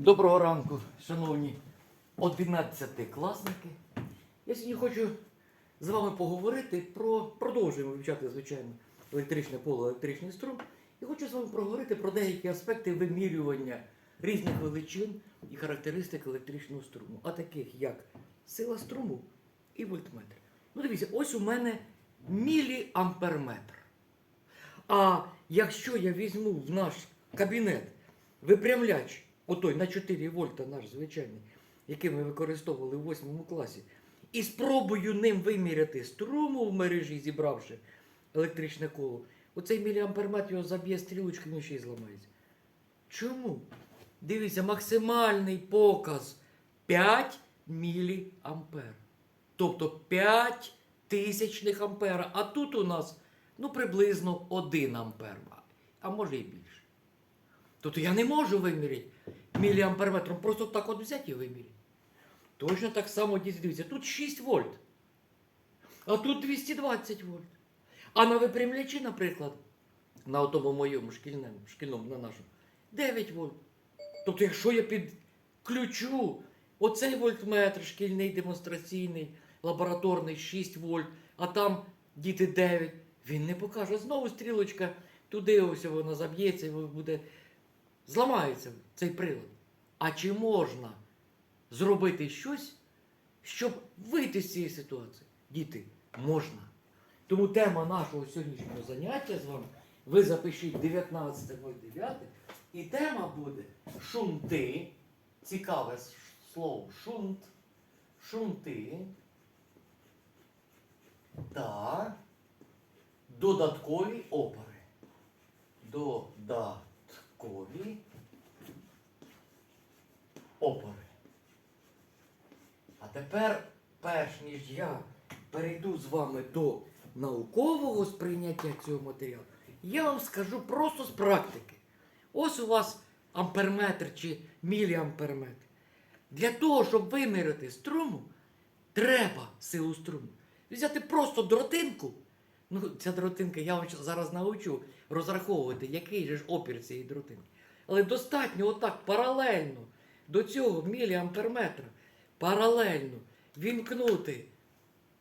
Доброго ранку, шановні 11-класники. Я сьогодні хочу з вами поговорити про продовжуємо вивчати, звичайно, електричне поле, електричний струм. І хочу з вами проговорити про деякі аспекти вимірювання різних величин і характеристик електричного струму, а таких як сила струму і вольтметр. Ну, дивіться, ось у мене міліамперметр. А якщо я візьму в наш кабінет випрямляч, отой на 4 вольта наш звичайний, який ми використовували в 8 класі, і спробую ним виміряти струму в мережі, зібравши електричне коло, оцей міліамперметр його заб'є стрілочкою і ще й зламається. Чому? Дивіться, максимальний показ 5 міліампер. Тобто 5 тисячних ампера. А тут у нас ну, приблизно 1 ампер, а може і більше. Тобто я не можу виміряти міліамперметром, просто так от взяти і виміряти. Точно так само дивіться, тут 6 вольт, а тут 220 вольт. А на випрямлячі, наприклад, на тому моєму шкільному, шкільному, на нашому, 9 вольт. Тобто, якщо я підключу оцей вольтметр, шкільний демонстраційний, лабораторний 6 вольт, а там діти 9, він не покаже. Знову стрілочка туди ось вона заб'ється і буде. Зламається цей прилад. А чи можна зробити щось, щоб вийти з цієї ситуації? Діти, можна. Тому тема нашого сьогоднішнього заняття з вами, ви запишіть 19.09, і тема буде шунти. Цікаве слово шунт. Шунти. Та додаткові опори. Додаткові опори. А тепер, перш ніж я перейду з вами до наукового сприйняття цього матеріалу, я вам скажу просто з практики. Ось у вас амперметр чи міліамперметр. Для того, щоб виміряти струму, треба силу струму. Взяти просто дротинку. Ну, ця дротинка, я вам зараз научу розраховувати, який же ж опір цієї дротинки. Але достатньо отак паралельно до цього міліамперметра, паралельно вімкнути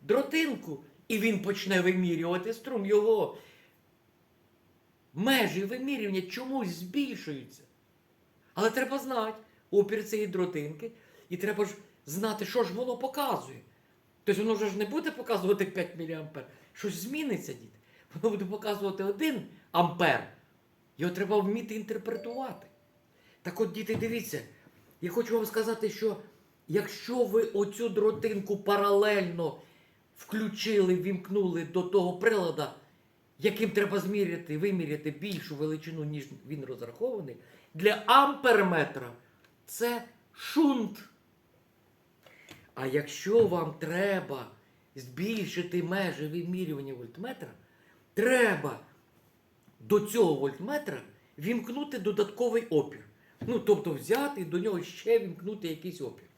дротинку, і він почне вимірювати струм. Його межі вимірювання чомусь збільшуються. Але треба знати опір цієї дротинки, і треба ж знати, що ж воно показує. Тобто воно вже ж не буде показувати 5 мА. Щось зміниться, діти. Воно буде показувати 1 ампер. Його треба вміти інтерпретувати. Так от, діти, дивіться, я хочу вам сказати, що якщо ви оцю дротинку паралельно включили, вімкнули до того прилада, яким треба зміряти, виміряти більшу величину, ніж він розрахований, для амперметра це шунт. А якщо вам треба збільшити межі вимірювання вольтметра, треба до цього вольтметра вімкнути додатковий опір. Ну, тобто взяти і до нього ще вімкнути якийсь опір.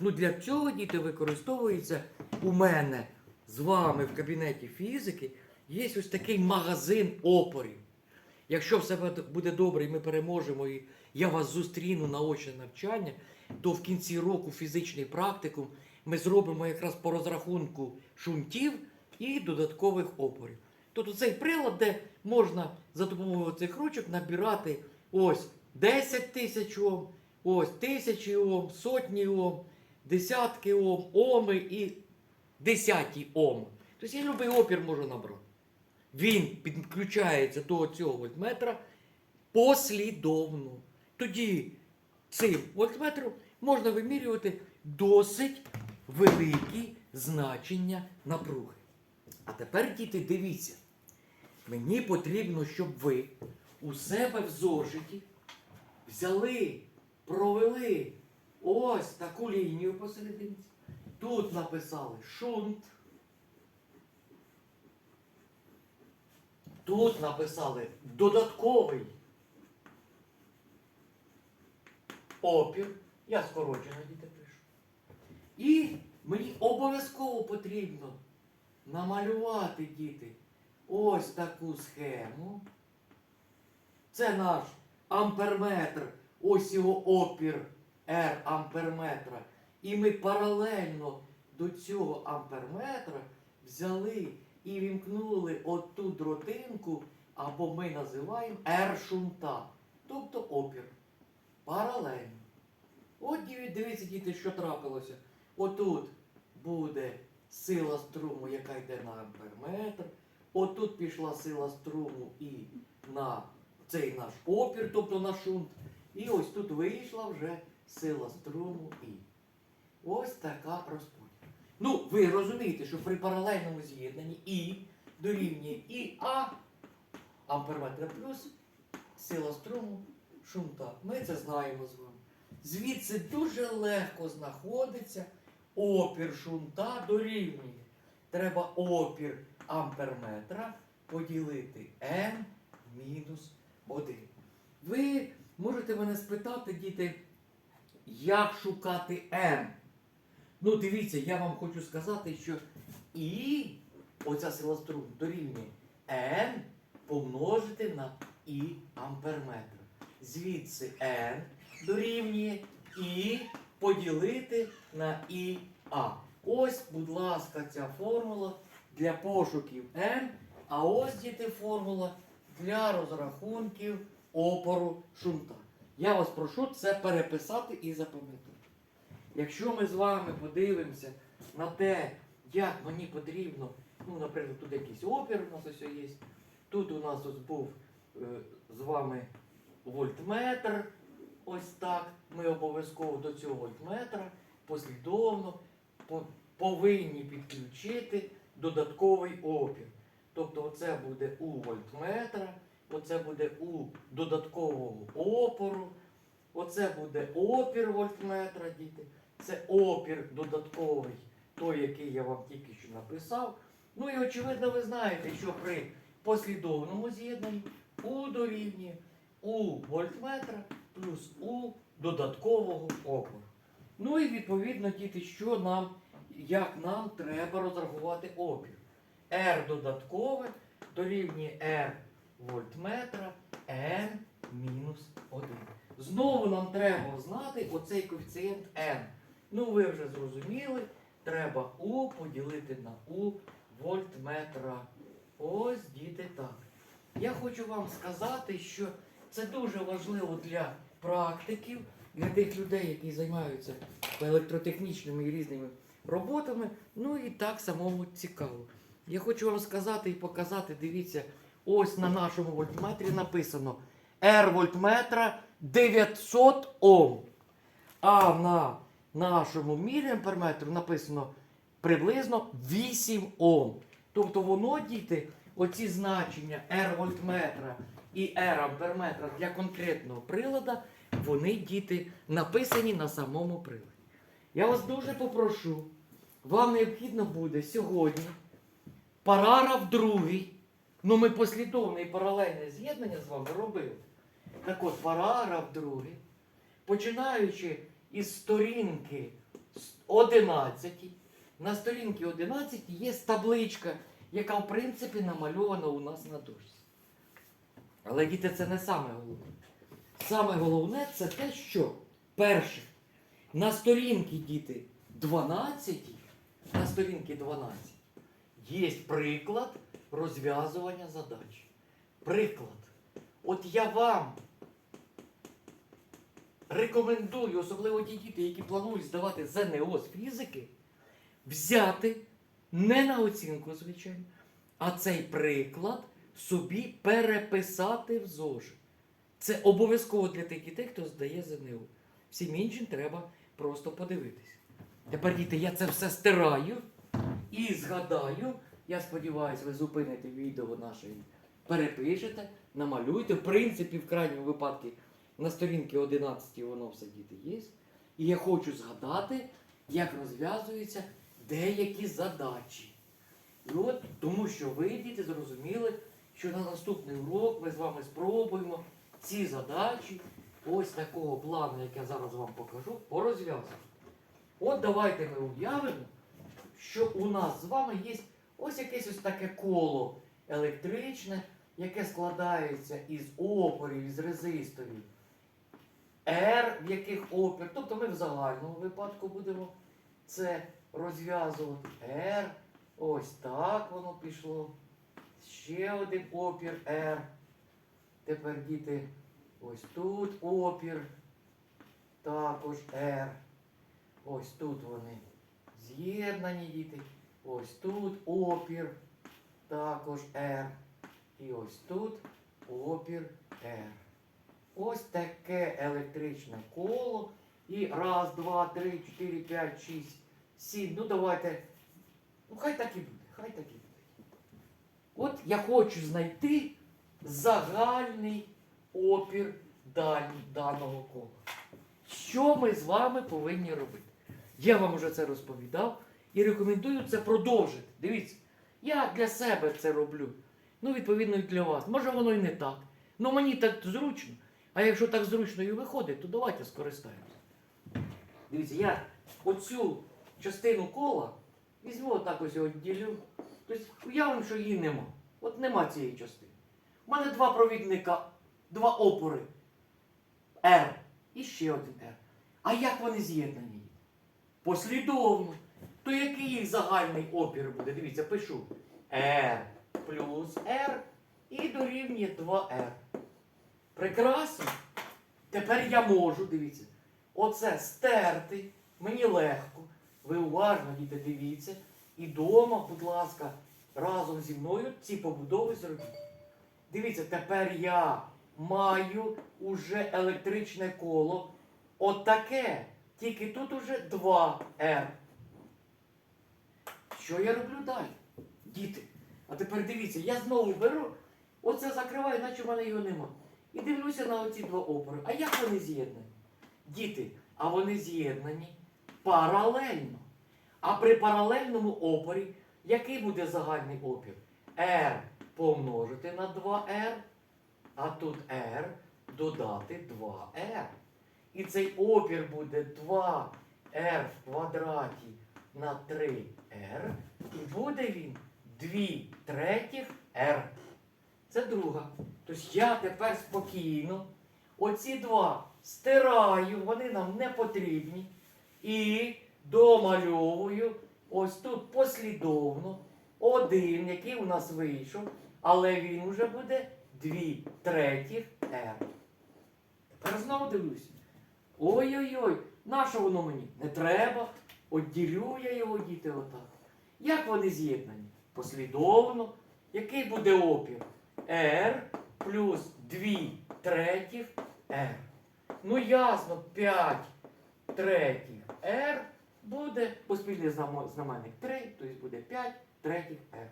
Ну, для цього діти використовується у мене з вами в кабінеті фізики. Є ось такий магазин опорів. Якщо все буде добре і ми переможемо, і я вас зустріну на очне навчання, то в кінці року фізичний практикум ми зробимо якраз по розрахунку шунтів і додаткових опорів. Тобто цей прилад, де можна за допомогою цих ручок набирати ось 10 тисяч Ом, ось тисячі Ом, сотні Ом, десятки Ом, Оми і десяті Ом. Тобто я любий опір можу набрати. Він підключається до цього вольтметра послідовно. Тоді цим вольтметром можна вимірювати досить великі значення напруги. А тепер, діти, дивіться, мені потрібно, щоб ви у себе в зошиті взяли, провели ось таку лінію посерединці. Тут написали шунт. Тут написали додатковий опір. Я скорочено діти пишу. І мені обов'язково потрібно намалювати діти ось таку схему. Це наш амперметр, ось його опір R амперметра. І ми паралельно до цього амперметра взяли і вімкнули оту дротинку, або ми називаємо R шунта, тобто опір. Паралельно. От дивіться, діти, що трапилося. Отут буде сила струму, яка йде на амперметр. Отут пішла сила струму і на цей наш опір, тобто на шунт. І ось тут вийшла вже сила струму І. Ось така розподіл. Ну, ви розумієте, що при паралельному з'єднанні І дорівнює І А амперметра плюс сила струму шунта. Ми це знаємо з вами. Звідси дуже легко знаходиться опір шунта дорівнює. Треба опір амперметра поділити N мінус 1. Ви можете мене спитати, діти, як шукати N? Ну, дивіться, я вам хочу сказати, що І, оця сила струм дорівнює N помножити на І амперметр. Звідси N дорівнює І поділити на ІА. Ось, будь ласка, ця формула для пошуків N, а ось діти формула для розрахунків опору шунта. Я вас прошу це переписати і запам'ятати. Якщо ми з вами подивимося на те, як мені потрібно, ну, наприклад, тут якийсь опір у нас ось є. Тут у нас ось був е, з вами вольтметр. Ось так. Ми обов'язково до цього вольтметра послідовно по- повинні підключити додатковий опір. Тобто оце буде у вольтметра, оце буде у додаткового опору, оце буде опір вольтметра, діти. Це опір додатковий, той, який я вам тільки що написав. Ну і очевидно, ви знаєте, що при послідовному з'єднанні У дорівнює У вольтметра плюс У додаткового опору. Ну і відповідно, діти, що нам, як нам треба розрахувати опір. R додаткове дорівнює R вольтметра N мінус 1. Знову нам треба знати оцей коефіцієнт N. Ну, ви вже зрозуміли, треба У поділити на У вольтметра. Ось діти так. Я хочу вам сказати, що це дуже важливо для практиків, для тих людей, які займаються електротехнічними і різними роботами. Ну і так самому цікаво. Я хочу вам сказати і показати, дивіться, ось на нашому вольтметрі написано R вольтметра 900 Ом. А на нашому міліамперметру написано приблизно 8 Ом. Тобто воно, діти, оці значення R вольтметра і R амперметра для конкретного прилада, вони, діти, написані на самому приладі. Я вас дуже попрошу, вам необхідно буде сьогодні параграф другий. Ну, ми послідовне і паралельне з'єднання з вами робили. Так от, параграф другий, починаючи із сторінки 11, на сторінці 11 є табличка, яка в принципі намальована у нас на дошці. Але діти, це не саме головне. Саме головне це те, що перше, на сторінці діти 12, на сторінці 12 є приклад розв'язування задач. Приклад. От я вам рекомендую, особливо ті діти, які планують здавати ЗНО з фізики, взяти не на оцінку, звичайно, а цей приклад собі переписати в зошит. Це обов'язково для тих дітей, хто здає ЗНО. Всім іншим треба просто подивитись. Тепер, діти, я це все стираю і згадаю. Я сподіваюся, ви зупините відео наше, і перепишете, намалюйте. В принципі, в крайньому випадку на сторінці 11 воно все діти є. І я хочу згадати, як розв'язуються деякі задачі. І от тому що ви, діти, зрозуміли, що на наступний урок ми з вами спробуємо ці задачі, ось такого плану, як я зараз вам покажу, порозв'язувати. От давайте ми уявимо, що у нас з вами є ось якесь ось таке коло електричне, яке складається із опорів, із резисторів R, в яких опір. Тобто ми в загальному випадку будемо це розв'язувати. R. Ось так воно пішло. Ще один опір R. Тепер діти, ось тут опір. Також R. Ось тут вони з'єднані діти. Ось тут опір. Також R. І ось тут опір R. Ось таке електричне коло. І раз, два, три, чотири, п'ять, шість, сім. Ну давайте. Ну хай так і буде. Хай так і буде. От я хочу знайти загальний опір даного кола. Що ми з вами повинні робити? Я вам вже це розповідав і рекомендую це продовжити. Дивіться, я для себе це роблю. Ну, відповідно, і для вас. Може, воно і не так. Ну мені так зручно. А якщо так зручно і виходить, то давайте скористаємося. Дивіться, я оцю частину кола візьму отак ось його ділю. Тобто уявимо, що її нема. От нема цієї частини. У мене два провідника, два опори. R і ще один R. А як вони з'єднані? Послідовно. То який їх загальний опір буде? Дивіться, пишу R плюс R і дорівнює 2R. Прекрасно. Тепер я можу, дивіться, оце стерти. Мені легко. Ви уважно, діти, дивіться. І дома, будь ласка, разом зі мною ці побудови зробіть. Дивіться, тепер я маю уже електричне коло. Отаке. Тільки тут уже 2R. Що я роблю далі? Діти. А тепер дивіться, я знову беру, оце закриваю, наче в мене його нема. І дивлюся на оці два опори. А як вони з'єднані? Діти, а вони з'єднані паралельно. А при паралельному опорі який буде загальний опір? R помножити на 2R, а тут R додати 2R. І цей опір буде 2R в квадраті на 3R. І буде він 2 третіх R. Це друга. Тобто я тепер спокійно оці два стираю, вони нам не потрібні. І домальовую ось тут послідовно один, який у нас вийшов, але він вже буде 2 третіх R. Тепер знову дивлюся. Ой-ой-ой, на що воно мені? Не треба. Отділю я його діти отак. Як вони з'єднані? Послідовно. Який буде опір? R плюс 2 третіх R. Ну ясно, 5 третіх R буде поспільний знаменник 3, тобто буде 5 третіх R.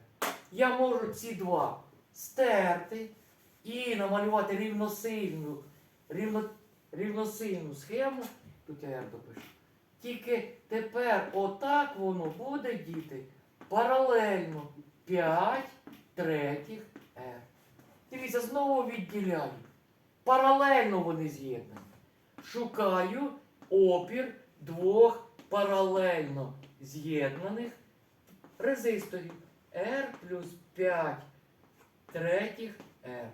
Я можу ці два стерти і намалювати рівносильну, рівно, рівносильну схему. Тут я R допишу. Тільки тепер отак воно буде, діти, паралельно 5 третіх R. Дивіться, знову відділяю. Паралельно вони з'єднані. Шукаю опір двох паралельно з'єднаних резисторів. R плюс 5 третіх R.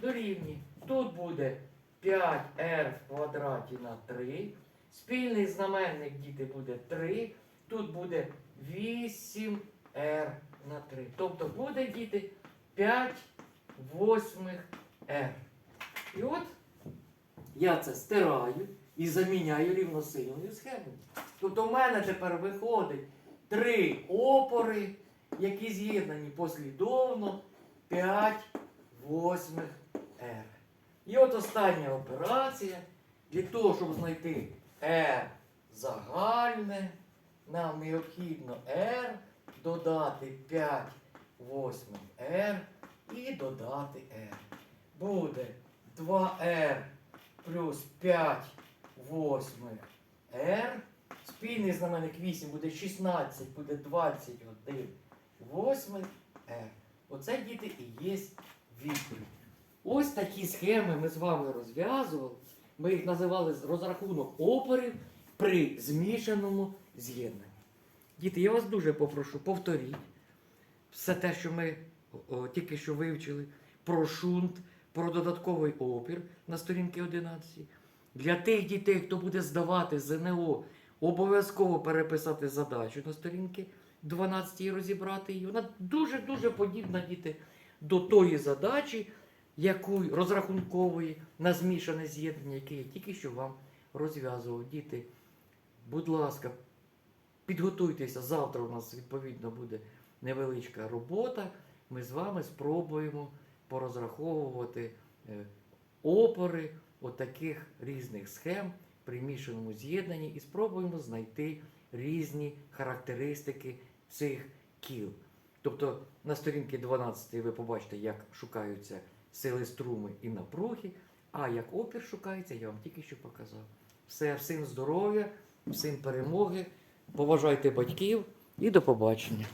Дорівнює. Тут буде 5R в квадраті на 3. Спільний знаменник діти буде 3. Тут буде 8R на 3. Тобто буде діти 5 восьмих R. І от я це стираю і заміняю рівносильною схемою. Тобто в мене тепер виходить три опори, які з'єднані послідовно 5 восьмих R. І от остання операція. Для того, щоб знайти R загальне, нам необхідно R додати 5 восьмих R і додати R. Буде 2R плюс 5 восьмих R. Спільний знаменник 8 буде 16, буде 21 восьмих R. Оце діти і є відповідь. Ось такі схеми ми з вами розв'язували. Ми їх називали розрахунок опорів при змішаному з'єднанні. Діти, я вас дуже попрошу, повторіть все те, що ми о, тільки що вивчили, про шунт, про додатковий опір на сторінці 11. Для тих дітей, хто буде здавати ЗНО, обов'язково переписати задачу на сторінки 12 і розібрати її. Вона дуже-дуже подібна діти до тої задачі, яку розрахункової на змішане з'єднання, яке я тільки що вам розв'язував. Діти, будь ласка, підготуйтеся. Завтра у нас відповідно буде невеличка робота. Ми з вами спробуємо порозраховувати е, опори отаких різних схем при мішаному з'єднанні і спробуємо знайти різні характеристики цих кіл. Тобто на сторінці 12 ви побачите, як шукаються сили струми і напруги, а як опір шукається, я вам тільки що показав. Все, всім здоров'я, всім перемоги, поважайте батьків і до побачення.